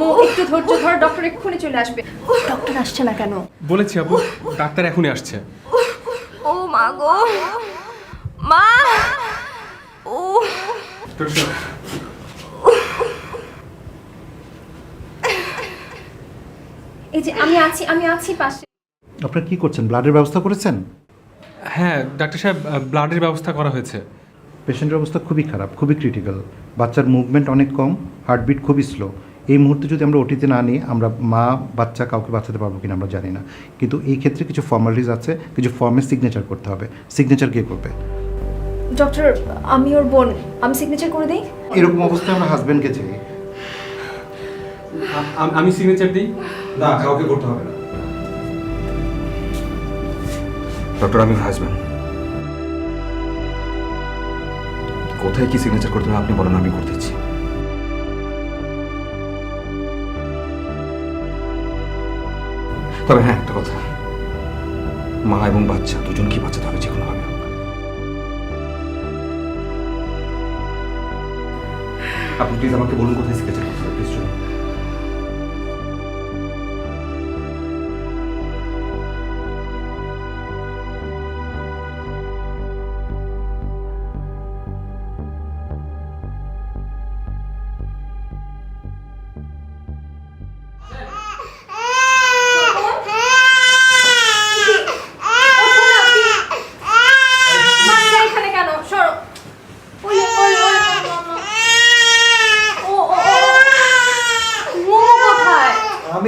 মো একটু ধৈর্য ধর ডক্টর এক্ষুনি চলে আসবে। ডক্টর আসছে না কেন? বলেছি আপু ডাক্তার এখনই আসছে। ও মা গো মা ও। এই যে আমি আছি আমি আছি পাশে। আপনারা কি করছেন? ব্লাডের ব্যবস্থা করেছেন? হ্যাঁ ডাক্তার সাহেব ব্লাডের ব্যবস্থা করা হয়েছে। পেশেন্টের অবস্থা খুবই খারাপ খুবই ক্রিটিক্যাল বাচ্চার মুভমেন্ট অনেক কম হার্টবিট খুবই স্লো এই মুহূর্তে যদি আমরা ওটিতে না নিই আমরা মা বাচ্চা কাউকে বাঁচাতে পারব কিনা আমরা জানি না। কিন্তু এই ক্ষেত্রে কিছু ফর্মালিটিস আছে কিছু ফর্মে সিগনেচার করতে হবে। সিগনেচার কে করবে? ডক্টর আমি ওর বোন। আমি সিগনেচার করে দিই? এরকম অবস্থায় আমরা হাজব্যান্ডকে চাই। আমি সিগনেচার দিই? না কাউকে করতে হবে না। ডক্টর আমি হাজবেন্ড কোথায় কি সিগনেচার করতে হবে আপনি বলেন আমি করে তবে হ্যাঁ একটা কথা মা এবং বাচ্চা দুজন কি বাঁচাতে হবে যে কোনোভাবে। আপনি প্লিজ আমাকে বলুন কোথায় সিগনেচার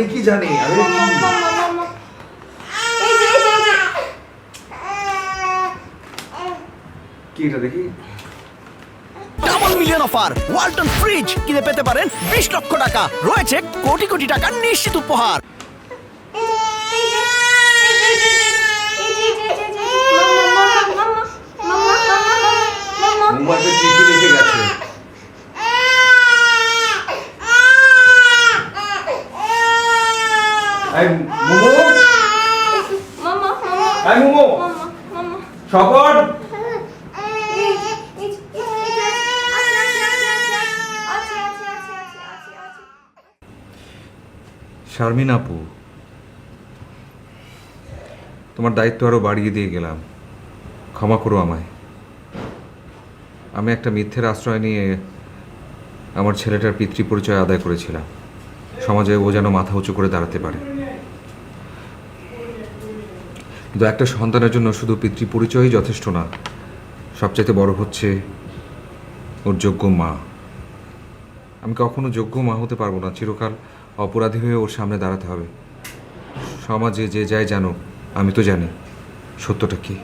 আমি কি জানি? আরে কি? এটা দেখি? Double million offer Walton fridge কিনে পেতে পারেন বিশ লক্ষ টাকা। রয়েছে কোটি কোটি টাকা নিশ্চিত উপহার এই যে এই যে এই যে এই যে এই যে এই যে মাম্মা মাম্মা মাম্মা মাম্মা মাম্মা মোবাইলে চিঠি লিখে গেছে এই মোমো? এই মোমো? স্বপন এই আছে আছে আছে শারমিন আপু তোমার দায়িত্ব আরও বাড়িয়ে দিয়ে গেলাম। ক্ষমা করো আমায়। আমি একটা মিথ্যের আশ্রয় নিয়ে আমার ছেলেটার পিতৃ পরিচয় আদায় করেছিলাম। সমাজে ও যেন মাথা উঁচু করে দাঁড়াতে পারে। কিন্তু একটা সন্তানের জন্য শুধু পিতৃ পরিচয়ই যথেষ্ট না, সবচাইতে বড় হচ্ছে ওর যোগ্য মা। আমি কখনো যোগ্য মা হতে পারব না, চিরকাল অপরাধী হয়ে ওর সামনে দাঁড়াতে হবে। সমাজে যে যায় জানো আমি তো জানি সত্যটা কি।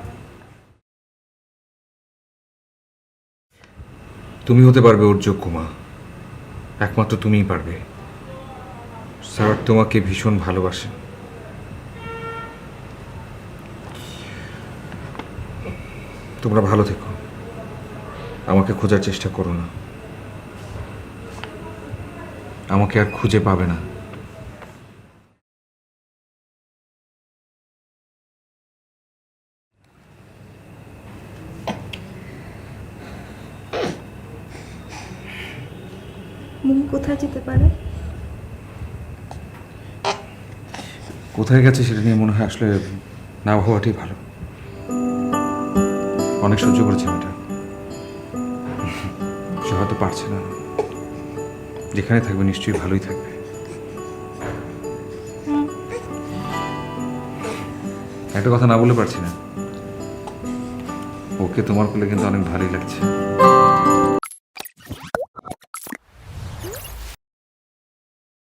তুমি হতে পারবে ওর যোগ্য মা, একমাত্র তুমিই পারবে। স্যার, তোমাকে ভীষণ ভালোবাসেন। তোমরা ভালো থেকো। আমাকে খোঁজার চেষ্টা করো না। আমাকে আর খুঁজে পাবে না। কোথায় যেতে পারে? কোথায় গেছে সেটা নিয়ে মনে হয় আসলে না ভাবাটাই ভালো। অনেক সহ্য করেছে মেয়েটা। সে হয়তো পারছে না। যেখানে থাকবে নিশ্চয়ই ভালোই থাকবে। একটা কথা না বলে পারছি না। ওকে তোমার কোলে কিন্তু অনেক ভালোই লাগছে।